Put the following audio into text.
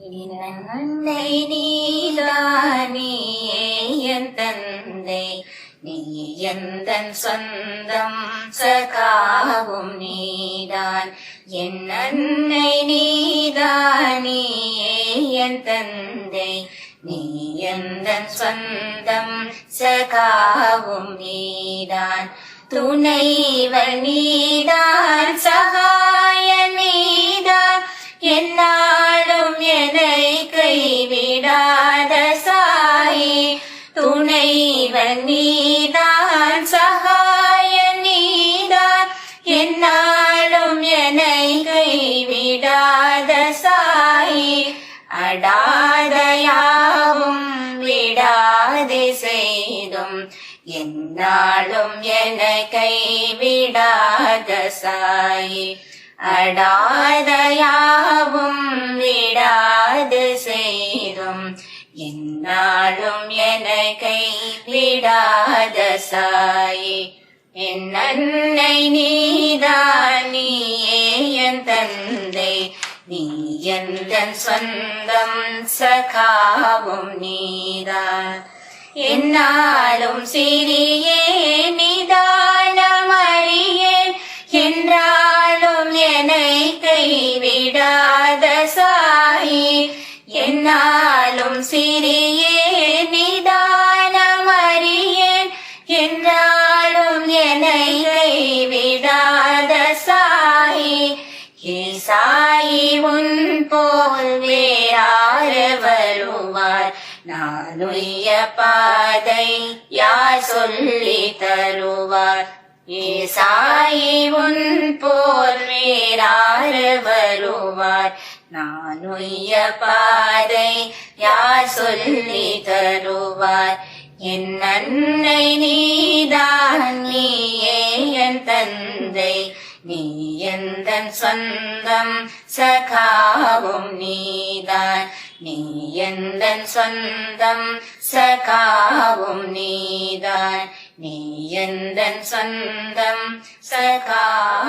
அன்னை நீதானே என் தந்தை நீ எந்தன் சொந்தம் சகாவும் நீதான் என் அன்னை நீதானே என் தந்தை நீ எந்தன் சொந்தம் சகாவும் நீதான் துணைவர் நீ இறைவன் நீதான் சகாய நீதான். என்னாலும் என்னை கைவிடாத சாயி அடாதையாவும் விடாதே செய்தும். என்னாலும் என கைவிடாத சாயி அடாதையாவும் விடாது என்னாலும் என கைவிடாத சாயே. என் அன்னை நீதான் நீயே என் தந்தை. நீ எந்தன் சொந்தம் சகாவும் நீதான் என்னாலும் சிறியே நிதானம் அறியேன் என்றாலும் என்னை கைவிடாத சாயி. என்னாலும் ஈசாயி உன் போல் வேறாறு வருவார் நானுய பாதை யார் சொல்லி தருவார்? ஈசாயி உன் போல் வேறாறு வருவார் நானுய பாதை யார் சொல்லி தருவார்? என் அன்னை நீதான் நீயே என் தந்தை. நீ எந்த சொந்தம் சகாவும் நீதான். நீ எந்த சொந்தம் சகாவும் நீதான். நீ எந்த சொந்தம் சகா